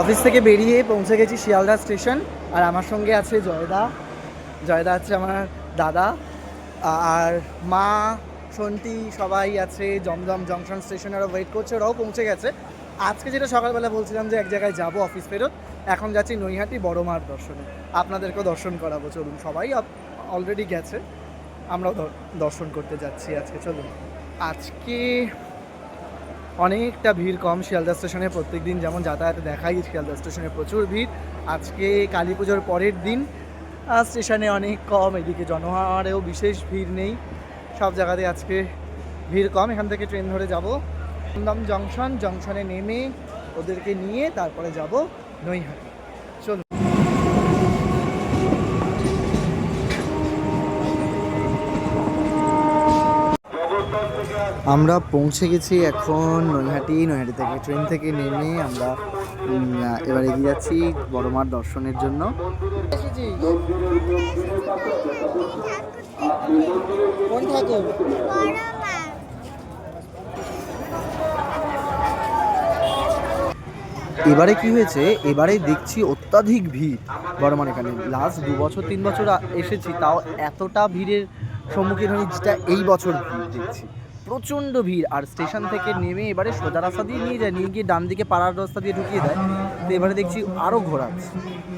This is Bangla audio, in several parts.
অফিস থেকে বেরিয়ে পৌঁছে গেছি শিয়ালদা স্টেশন, আর আমার সঙ্গে আছে জয়দা। জয়দা আছে আমার দাদা, আর মা, সন্তি সবাই আছে জমজম জংশন স্টেশনে, ওরা ওয়েট করছে, ওরাও পৌঁছে গেছে। আজকে যেটা সকালবেলা বলছিলাম যে এক জায়গায় যাব অফিস ফেরত, এখন যাচ্ছি নৈহাটি বড় মার দর্শনে। আপনাদেরকেও দর্শন করাবো, চলুন, সবাই অলরেডি গেছে, আমরাও দর্শন করতে যাচ্ছি আজকে, চলুন। আজকে অনেকটা ভিড় কম শিয়ালদা স্টেশনে প্রত্যেক দিন যেমন যাতায়াতে দেখাই, শিয়ালদা স্টেশনে প্রচুর ভিড়। আজকে কালী পুজোর পরের দিন স্টেশনে অনেক কম, এদিকে জনহারেও বিশেষ ভিড় নেই। সব জায়গাতে আজকে ভিড় কম, এখান থেকে ট্রেন ধরে যাব। দমদম জংশন, জংশনে নেমে ওদেরকে নিয়ে তারপরে যাব নৈহাটি চলুন আমরা পৌঁছে গেছি এখন নৈহাটি নৈহাটি থেকে ট্রেন থেকে নেমে আমরা এবার এগিয়ে যাচ্ছি বড় মার দর্শনের জন্য। এবারে কি হয়েছে? এবারে দেখছি অত্যাধিক ভিড় বর্মান এখানে। লাস্ট দু বছর, তিন বছর এসেছি, তাও এতটা ভিড়ের সম্মুখীন হয়েছি যেটা এই বছর ভিড় দেখছি। প্রচণ্ড ভিড়। আর স্টেশন থেকে নেমে এবারে সোজা রাস্তা দিয়ে নিয়ে যায়, নিয়ে গিয়ে ডান দিকে পাড়ার রাস্তা দিয়ে ঢুকিয়ে দেয়। তো এবারে দেখছি আরও ঘোরাচ্ছে।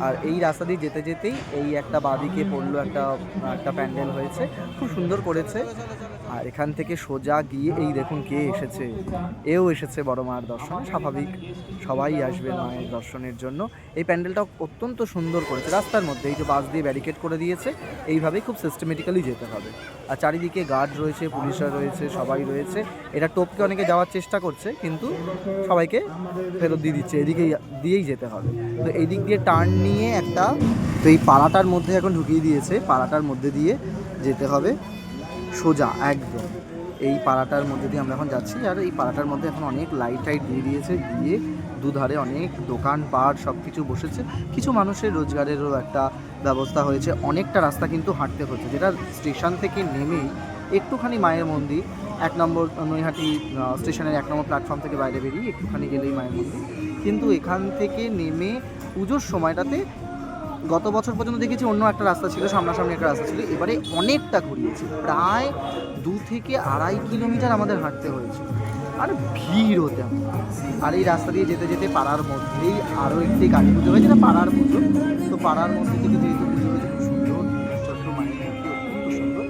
আর এই রাস্তা দিয়ে যেতে যেতেই এই একটা বাদিকে পড়ল একটা একটা প্যান্ডেল হয়েছে। খুব সুন্দর করেছে। আর এখান থেকে সোজা গিয়ে এই দেখুন কে এসেছে। এও এসেছে বড় মায়ের দর্শনে, স্বাভাবিক সবাই আসবে মায়ের দর্শনের জন্য। এই প্যান্ডেলটা অত্যন্ত সুন্দর করেছে, রাস্তার মধ্যে এই যে বাস দিয়ে ব্যারিকেড করে দিয়েছে, এইভাবেই খুব সিস্টেমেটিক্যালি যেতে হবে। আর চারিদিকে গার্ড রয়েছে, পুলিশরা রয়েছে, সবাই রয়েছে। এটা টোপকে অনেকে যাওয়ার চেষ্টা করছে, কিন্তু সবাইকে ফেরত দিয়ে দিচ্ছে, এদিকেই দিয়েই যেতে হবে। তো এই দিক দিয়ে টার্ন নিয়ে একটা, তো এই পাড়াটার মধ্যে এখন ঢুকিয়ে দিয়েছে, পাড়াটার মধ্যে দিয়ে যেতে হবে। সোজা, একদম। এই পাড়াটার মধ্যে দিয়ে আমরা এখন যাচ্ছি, আর এই পাড়াটার মধ্যে এখন অনেক লাইট টাইট দিয়ে দিয়েছে, দিয়ে দুধারে অনেক দোকান পাট সব কিছু বসেছে। কিছু মানুষের রোজগারেরও একটা ব্যবস্থা হয়েছে। অনেকটা রাস্তা কিন্তু হাঁটতে হচ্ছে, যেটা স্টেশন থেকে নেমেই একটুখানি মায়ের মন্দির, এক নম্বর নৈহাটি স্টেশনের এক নম্বর প্ল্যাটফর্ম থেকে বাইরে বেরিয়ে একটুখানি গেলেই মায়ের মন্দির। কিন্তু এখান থেকে নেমে পুজোর সময়টাতে গত বছর পর্যন্ত দেখেছি অন্য একটা রাস্তা ছিল, সামনাসামনি একটা রাস্তা ছিল, এবারে অনেকটা ঘুরিয়েছে। প্রায় দু থেকে আড়াই কিলোমিটার আমাদের হাঁটতে হয়েছে। আর ভিড় তেমন আর এই রাস্তা দিয়ে যেতে যেতে পাড়ার মধ্যেই আরও একটি কালী পুজো হয়েছে না পাড়ার পুজো তো পাড়ার মধ্যে থেকে যেহেতু পুজো হয়েছে খুব সুন্দর। মায়ের মূর্তি সুন্দর।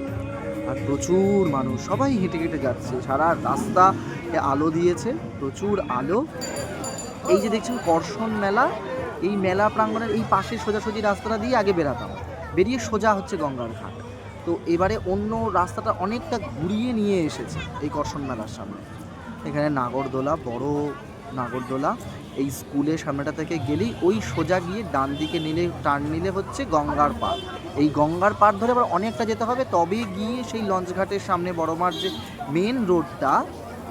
আর প্রচুর মানুষ, সবাই হেঁটে হেঁটে যাচ্ছে। সারা রাস্তা আলো দিয়েছে, প্রচুর আলো। এই যে দেখছেন, কর্ষণ মেলা। এই মেলা প্রাঙ্গণের এই পাশে সোজাসুজি রাস্তাটা দিয়ে আগে বেরাতাম। বেরিয়ে সোজা হচ্ছে গঙ্গার ঘাট। তো এবারে অন্য রাস্তাটা অনেকটা ঘুরিয়ে নিয়ে এসেছে এই কর্ষণ মেলার সামনে। এখানে নাগরদোলা, বড় নাগরদোলা, এই স্কুলের সামনেটা থেকে গেলেই ওই সোজা গিয়ে ডান দিকে নিলে টার্ন নিলে হচ্ছে গঙ্গার পার এই গঙ্গার পার ধরে আবার অনেকটা যেতে হবে, তবে গিয়ে সেই লঞ্চ ঘাটের সামনে বড়মার যে মেন রোডটা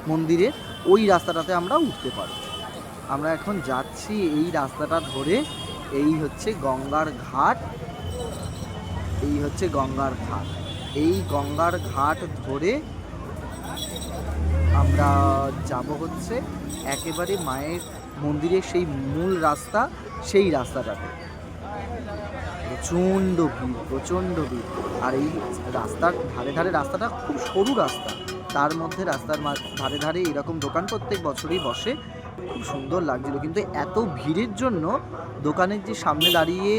মন্দিরের, ওই রাস্তাটাতে আমরা উঠতে পারব। আমরা এখন যাচ্ছি এই রাস্তাটা ধরে। এই হচ্ছে গঙ্গার ঘাট। এই হচ্ছে গঙ্গার ঘাট। এই গঙ্গার ঘাট ধরে আমরা যাব হচ্ছে একেবারে মায়ের মন্দিরের সেই মূল রাস্তা, সেই রাস্তাটাতে। প্রচণ্ড ভিড় প্রচণ্ড ভিড়। আর এই রাস্তার ধারে ধারে রাস্তাটা খুব সরু রাস্তা। তার মধ্যে রাস্তার ধারে ধারে এরকম দোকান প্রত্যেক বছরই বসে। খুব সুন্দর লাগছিল। কিন্তু এত ভিড়ের জন্য দোকানের যে সামনে দাঁড়িয়ে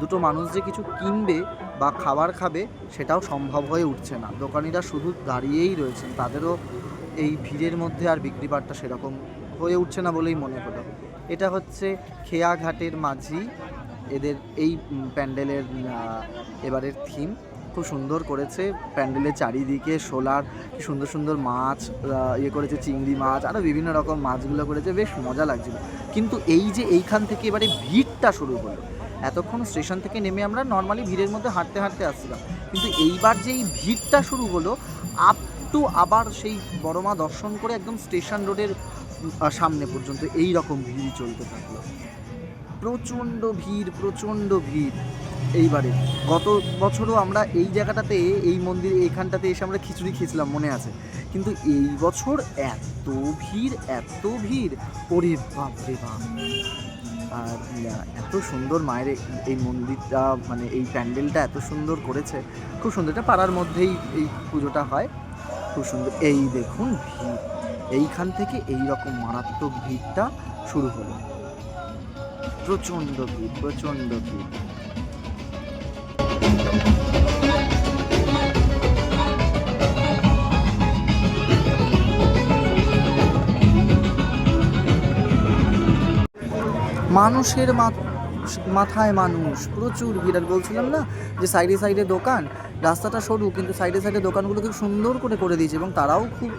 দুটো মানুষ যে কিছু কিনবে বা খাবার খাবে, সেটাও সম্ভব হয়ে উঠছে না। দোকানিরা শুধু দাঁড়িয়েই রয়েছেন। তাদেরও এই ভিড়ের মধ্যে আর বিক্রি বাট্টা সেরকম হয়ে উঠছে না বলেই মনে হলো। এটা হচ্ছে খেয়াঘাটের মাঝি। এদের এই প্যান্ডেলের এবারের থিম খুব সুন্দর করেছে। প্যান্ডেলের চারিদিকে সোলার সুন্দর সুন্দর মাছ ইয়ে করেছে, চিংড়ি মাছ আরও বিভিন্ন রকম মাছগুলো করেছে, বেশ মজা লাগছিল। কিন্তু এই যে এইখান থেকে এবারে ভিড়টা শুরু হলো। এতক্ষণ স্টেশন থেকে নেমে আমরা নর্মালি ভিড়ের মধ্যে হাঁটতে হাঁটতে আসছিলাম। কিন্তু এইবার যে এই ভিড়টা শুরু হলো আপ টু আবার সেই বড়মা দর্শন করে একদম স্টেশন রোডের সামনে পর্যন্ত এই রকম ভিড় চলতে থাকল। প্রচণ্ড ভিড় প্রচণ্ড ভিড়। এইবারে। গত বছরও আমরা এই জায়গাটাতে, এই মন্দির এইখানটাতে এসে আমরা খিচুড়ি খেয়েছিলাম, মনে আছে। কিন্তু এই বছর এত ভিড় এত ভিড়। ওরে বাপ রে বাপ। আর এত সুন্দর মায়ের এই- মন্দিরটা মানে এই প্যান্ডেলটা এত সুন্দর করেছে। খুব সুন্দর। এটা পাড়ার মধ্যেই এই পুজোটা হয়। খুব সুন্দর। এই দেখুন ভিড়। এইখান থেকে এই রকম মারাত্মক ভিড়টা শুরু হলো। প্রচণ্ড ভিড় প্রচণ্ড ভিড়। মানুষের মাথায় মানুষ। প্রচুর ভিড়। আর বলছিলাম না যে সাইডে সাইডে দোকান, রাস্তাটা সরু, কিন্তু সাইডে সাইডে দোকানগুলো খুব সুন্দর করে করে দিয়েছে এবং তারাও খুব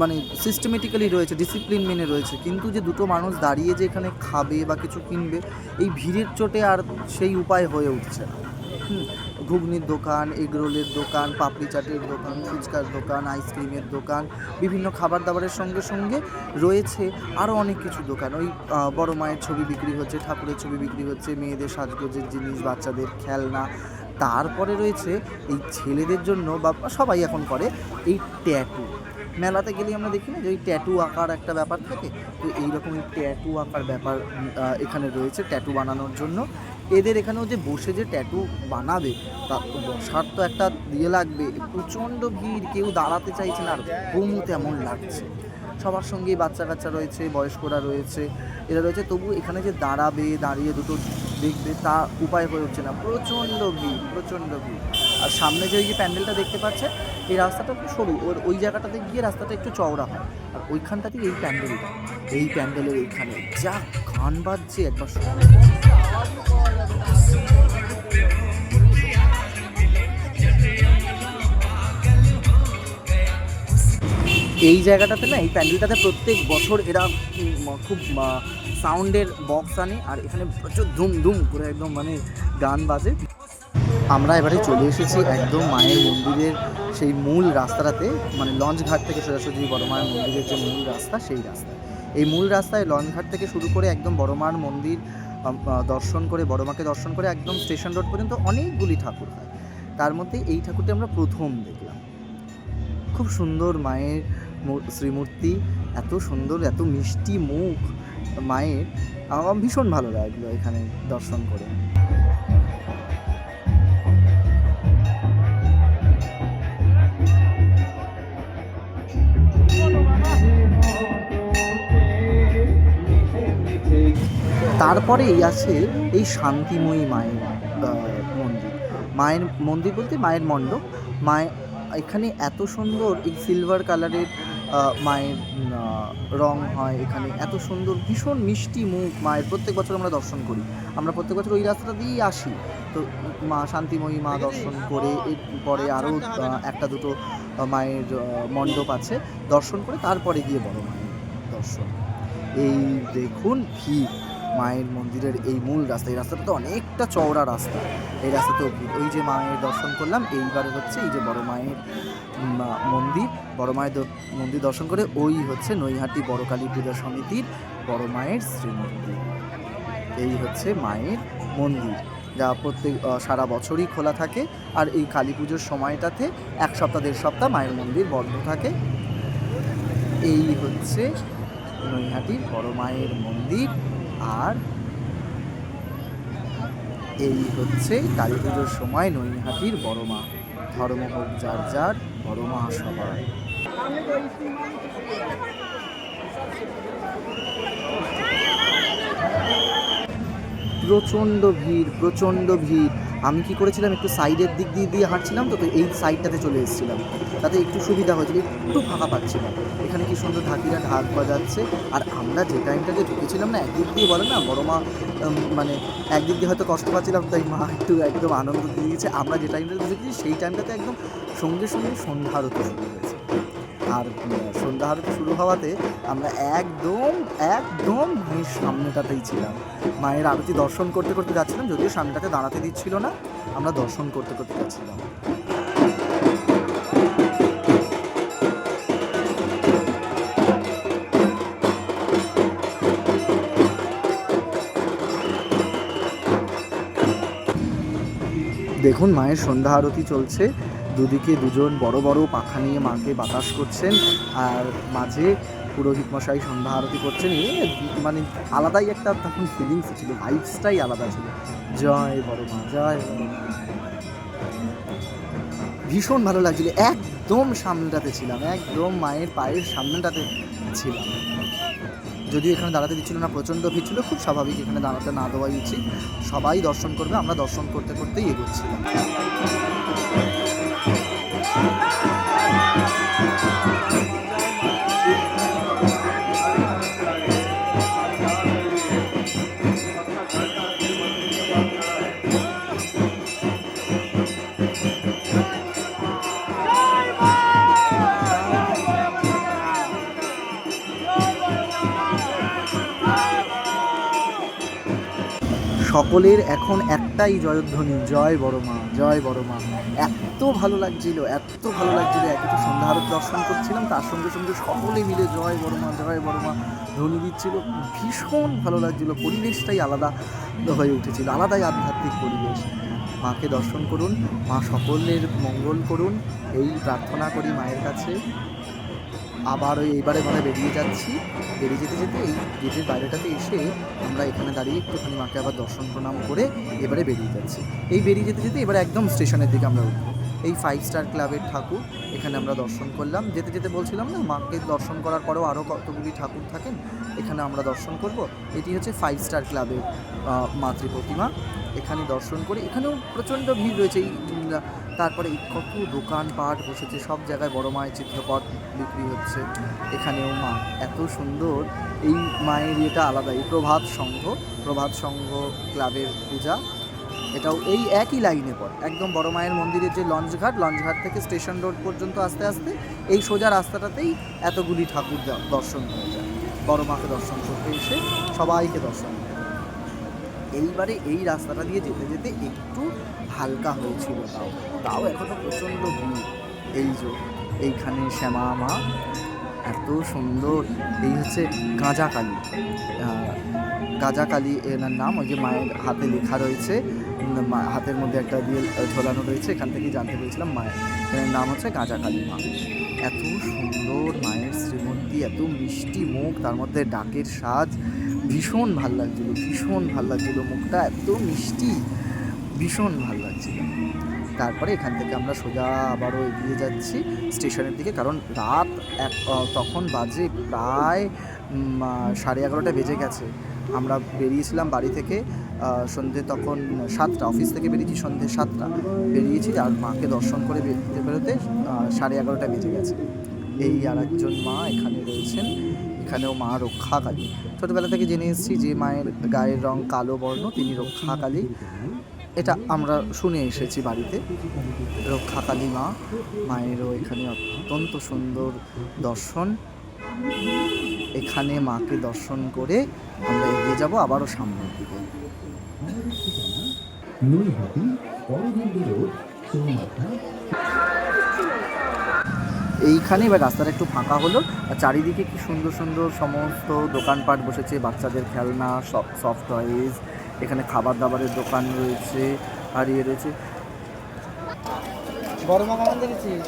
মানে সিস্টেমেটিক্যালি রয়েছে ডিসিপ্লিন মেনে রয়েছে। কিন্তু যে দুটো মানুষ দাঁড়িয়ে যে এখানে খাবে বা কিছু কিনবে, এই ভিড়ের চোটে আর সেই উপায় হয়ে উঠছে না। ঘুগনির দোকান, এগরোলের দোকান, পাপড়ি চাটের দোকান, ফুচকার দোকান, আইসক্রিমের দোকান, বিভিন্ন খাবার দাবারের সঙ্গে সঙ্গে রয়েছে আরও অনেক কিছু দোকান। ওই বড় মায়ের ছবি বিক্রি হচ্ছে, ঠাকুরের ছবি বিক্রি হচ্ছে, মেয়েদের সাজগোজের জিনিস, বাচ্চাদের খেলনা। তারপরে রয়েছে এই ছেলেদের জন্য বা সবাই এখন করে এই ট্যাটু। মেলাতে গেলে আমরা দেখি না যে ওই ট্যাটু আঁকার একটা ব্যাপার থাকে? তো এইরকম এই ট্যাটু আঁকার ব্যাপার এখানে রয়েছে ট্যাটু বানানোর জন্য। এদের এখানেও যে বসে যে ট্যাটু বানাবে, তা বসার তো একটা দিয়ে লাগবে। প্রচণ্ড ভিড়, কেউ দাঁড়াতে চাইছে না, আর তেমন লাগছে। সবার সঙ্গেই বাচ্চা কাচ্চা রয়েছে, বয়স্করা রয়েছে, এরা রয়েছে। তবু এখানে যে দাঁড়াবে, দাঁড়িয়ে দুটো দেখবে, তা উপায় হয়ে উঠছে না। প্রচণ্ড ভিড় প্রচণ্ড ভিড়। আর সামনে যে ওই যে প্যান্ডেলটা দেখতে পাচ্ছে, এই রাস্তাটা একটু সরু। ওর ওই জায়গাটাতে গিয়ে রাস্তাটা একটু চওড়া হয়। আর ওইখানটাতে এই প্যান্ডেলটা, এই প্যান্ডেলের এইখানে যা গান বাজছে, একবার এই জায়গাটাতে না, এই প্যান্ডেলটাতে প্রত্যেক বছর এরা খুব সাউন্ডের বক্স আনে আর এখানে প্রচুর ধুম ধুম করে একদম মানে গান বাজে। আমরা এবারে চলে এসেছি একদম মায়ের মন্দিরের সেই মূল রাস্তাটাতে মানে লঞ্চ ঘাট থেকে সোজাসুজি বড় মায়ের মন্দিরের যে মূল রাস্তা, সেই রাস্তা। এই মূল রাস্তায় লঞ্চ ঘাট থেকে শুরু করে একদম বড় মার মন্দির দর্শন করে, বড় মাকে দর্শন করে একদম স্টেশন রোড পর্যন্ত অনেকগুলি ঠাকুর হয়। তার মধ্যে এই ঠাকুরটি আমরা প্রথম দেখলাম। খুব সুন্দর মায়ের শ্রীমূর্তি, এত সুন্দর, এত মিষ্টি মুখ, মায়ের আমার ভীষণ ভালো লাগল এখানে দর্শন করে। তারপরেই আছে এই শান্তিময়ী মায়ের মন্দির। মায়ের মন্দির বলতে মায়ের মণ্ডপ মায়ের এখানে এত সুন্দর এই সিলভার কালারের মায়ের রং হয় এখানে। এত সুন্দর, ভীষণ মিষ্টি মুখ মায়ের। প্রত্যেক বছর আমরা দর্শন করি। আমরা প্রত্যেক বছর ওই রাস্তাটা দিয়েই আসি। তো মা শান্তিময়ী মা দর্শন করে, এরপরে আরও একটা দুটো মায়ের মণ্ডপ আছে। দর্শন করে তারপরে গিয়ে বড় মায়ের দর্শন। এই দেখুন ভিড়। মায়ের মন্দিরের এই মূল রাস্তা, এই রাস্তাটা তো অনেকটা চওড়া রাস্তা। এই রাস্তাতে ওই যে মায়ের দর্শন করলাম, এইবারে হচ্ছে এই যে বড় মায়ের মন্দির, বড় মায়ের মন্দির দর্শন করে ওই হচ্ছে নৈহাটি বড় কালী পূজা সমিতির বড় মায়ের শ্রীমন্দির। এই হচ্ছে মায়ের মন্দির, যা প্রত্যেক সারা বছরই খোলা থাকে। আর এই কালী পুজোর সময়টাতে এক সপ্তাহ, দেড় সপ্তাহ মায়ের মন্দির বন্ধ থাকে। এই হচ্ছে নৈহাটির বড় মায়ের মন্দির। আর এই হচ্ছে কালী পুজোর সময় নৈহাটির বড় মা। ধর্ম হোক যার যার, বড় মা সবার। প্রচণ্ড ভিড় প্রচণ্ড ভিড়। আমি কি করেছিলাম, একটু সাইডের দিক দিয়ে দিয়ে হাঁটছিলাম তো তো এই সাইডটাতে চলে এসেছিলাম। তাতে একটু সুবিধা হয়েছিল একটু ফাঁকা পাচ্ছিলাম এখানে কি সুন্দর ঢাকিরা ঢাক বাজাচ্ছে। আর আমরা যে টাইমটাতে ঢুকেছিলাম না, একদিক দিয়ে বলে না, বড় মা মানে একদিক দিয়ে হয়তো কষ্ট পাচ্ছিলাম, তাই মা একটু, একদম আনন্দ দিয়ে দিয়েছে। আমরা যে টাইমটাতে ঢুকেছি, সেই টাইমটাতে একদম সঙ্গে সঙ্গে সন্ধ্যা আরতি শুরু হয়েছে। আর সন্ধ্যা আরতি শুরু হওয়াতে আমরা একদম একদম মায়ের সামনেটাতেই ছিলাম। মায়ের আরতি দর্শন করতে করতে যাচ্ছিলাম, যদিও সামনেটাতে দাঁড়াতে দিচ্ছিল না, আমরা দর্শন করতে করতে যাচ্ছিলাম। দেখুন, মায়ের সন্ধ্যা আরতি চলছে। দুদিকে দুজন বড় বড় পাখা নিয়ে মাকে বাতাস করছেন আর মাঝে পুরোহিত মশাই সন্ধ্যা আরতি করছেন। এ মানে আলাদাই একটা তখন ফিলিংস ছিল ভাইবসটাই আলাদা ছিল। জয় বড় মা, জয় ভীষণ ভালো লাগছিল, একদম সামনেটাতে ছিলাম, একদম মায়ের পায়ের সামনেটাতে ছিলাম। যদিও এখানে দাঁড়াতে দিচ্ছিল না, প্রচণ্ড ভিড় ছিল, খুব স্বাভাবিক এখানে দাঁড়াতে না দেওয়াই উচিত। সবাই দর্শন করবে, আমরা দর্শন করতে করতেই এগোচ্ছিলাম। সকলের এখন একটাই জয়ধ্বনি, জয় বড় মা, জয় বড় মা। এত ভালো লাগছিল, এত ভালো লাগছিল, একে তো সন্ধ্যা আরত দর্শন করছিলাম, তার সঙ্গে সঙ্গে সকলে মিলে জয় বড় মা, জয় বড় মা ধ্বনি দিচ্ছিল। ভীষণ ভালো লাগছিল, পরিবেশটাই আলাদা হয়ে উঠেছিল, আলাদাই আধ্যাত্মিক পরিবেশ। মাকে দর্শন করুন, মা সকলের মঙ্গল করুন, এই প্রার্থনা করি মায়ের কাছে। আবার ওই এইবারে মানে বেরিয়ে যাচ্ছি। বেরিয়ে যেতে যেতে এই গেটের বাইরেটাতে এসে আমরা এখানে দাঁড়িয়ে একটুখানি মাকে আবার দর্শন প্রণাম করে এবারে বেরিয়ে যাচ্ছি। এই বেরিয়ে যেতে যেতে এবারে একদম স্টেশনের দিকে আমরা উঠবো। এই ফাইভ স্টার ক্লাবের ঠাকুর এখানে আমরা দর্শন করলাম। যেতে যেতে বলছিলাম না, মাকে দর্শন করার পরেও আরও কতগুলি ঠাকুর থাকেন, এখানে আমরা দর্শন করব। এটি হচ্ছে ফাইভ স্টার ক্লাবের মাতৃ প্রতিমা। এখানে দর্শন করে এখানেও প্রচণ্ড ভিড় রয়েছে। এই তারপরে কত দোকানপাট বসেছে, সব জায়গায় বড় মায়ের চিত্রপট বিক্রি হচ্ছে। এখানেও মা এত সুন্দর। এই মায়ের ইয়েটা আলাদা, এই প্রভাত সংঘ প্রভাত সংঘ ক্লাবের পূজা। এটাও এই একই লাইনে পড়ে। একদম বড় মায়ের মন্দিরের যে লঞ্চঘাট লঞ্চঘাট থেকে স্টেশন রোড পর্যন্ত আস্তে আস্তে এই সোজা রাস্তাটাতেই এতগুলি ঠাকুর দর্শন হয়ে যায়। বড় মাকে দর্শন করতে এসে সবাইকে দর্শন করে। এইবারে এই রাস্তাটা দিয়ে যেতে যেতে একটু হালকা হয়েছিল তাও। তাও এখনও প্রচণ্ড ভিড়। এই যে, এইখানে শ্যামা মা এত সুন্দর। এই হচ্ছে গাঁজাকালী। গাঁজাকালী এনার নাম, ওই যে মায়ের হাতে লেখা রয়েছে। হাতের মধ্যে একটা দিয়ে ঝোলানো রয়েছে, এখান থেকে জানতে পেরেছিলাম মায়ের। এর নাম হচ্ছে গাঁজাকালী মা। এত সুন্দর মায়ের শ্রীমূর্তি, এত মিষ্টি মুখ, তার মধ্যে ডাকের সাজ ভীষণ ভালো লাগছিল, ভীষণ ভালো লাগছিল, মুখটা এত মিষ্টি, ভীষণ ভালো লাগছিল। তারপরে এখান থেকে আমরা সোজা আবারও এগিয়ে যাচ্ছি স্টেশনের দিকে, কারণ রাত এক তখন বাজে প্রায় সাড়ে এগারোটা বেজে গেছে। আমরা বেরিয়েছিলাম বাড়ি থেকে সন্ধে তখন সাতটা, অফিস থেকে বেরিয়েছি সন্ধে সাতটা। বেরিয়েছি আর মাকে দর্শন করে বেরোতে বেরোতে সাড়ে এগারোটা বেজে গেছে। এই আর একজন মা এখানে রয়েছেন। এখানেও মা রক্ষাকালী। ছোটোবেলা থেকে জেনে এসেছি যে মায়ের গায়ের রং কালো বর্ণ, তিনি রক্ষাকালী। এটা আমরা শুনে এসেছি বাড়িতে। রক্ষাকালী মা, মায়েরও এখানে অত্যন্ত সুন্দর দর্শন। এখানে মাকে দর্শন করে আমরা এগিয়ে যাব আবারও সামনের দিকে। রোড চৌমাথা এইখানে এবার রাস্তাটা একটু ফাঁকা হলো। আর চারিদিকে কি সুন্দর সুন্দর সমস্ত দোকানপাট বসেছে, বাচ্চাদের খেলনা সফট টয়েস এখানে খাবার দাবারের দোকান রয়েছে আর ইয়ে রয়েছে দেখেছিস?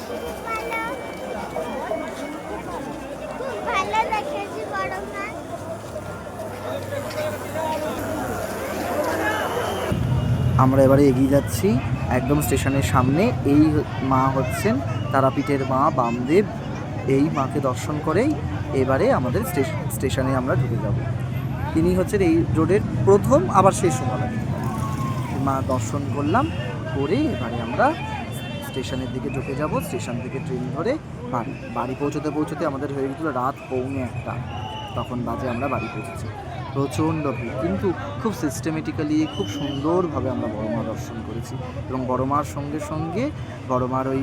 আমরা এবারে এগিয়ে যাচ্ছি একদম স্টেশনের সামনে। এই মা হচ্ছেন তারাপীঠের মা বামদেব এই মাকে দর্শন করেই এবারে আমাদের স্টেশ- স্টেশনে আমরা ঢুকে যাব। তিনি হচ্ছেন এই রোডের প্রথম, আবার শেষ যেতে মা দর্শন করলাম, করে এবারে আমরা স্টেশনের দিকে ঢুকে যাব। স্টেশন থেকে ট্রেন ধরে বাড়ি বাড়ি পৌঁছতে পৌঁছতে আমাদের হয়ে গেছিল রাত পৌনে একটা। তখন বাজে আমরা বাড়ি পৌঁছেছি। প্রচণ্ড ভিড়। কিন্তু খুব সিস্টেমেটিক্যালি খুব সুন্দরভাবে আমরা বড় মা দর্শন করেছি এবং বড় মার সঙ্গে সঙ্গে বড় মার ওই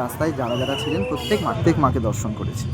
রাস্তায় যারা যারা ছিলেন প্রত্যেক প্রত্যেক মাকে দর্শন করেছি।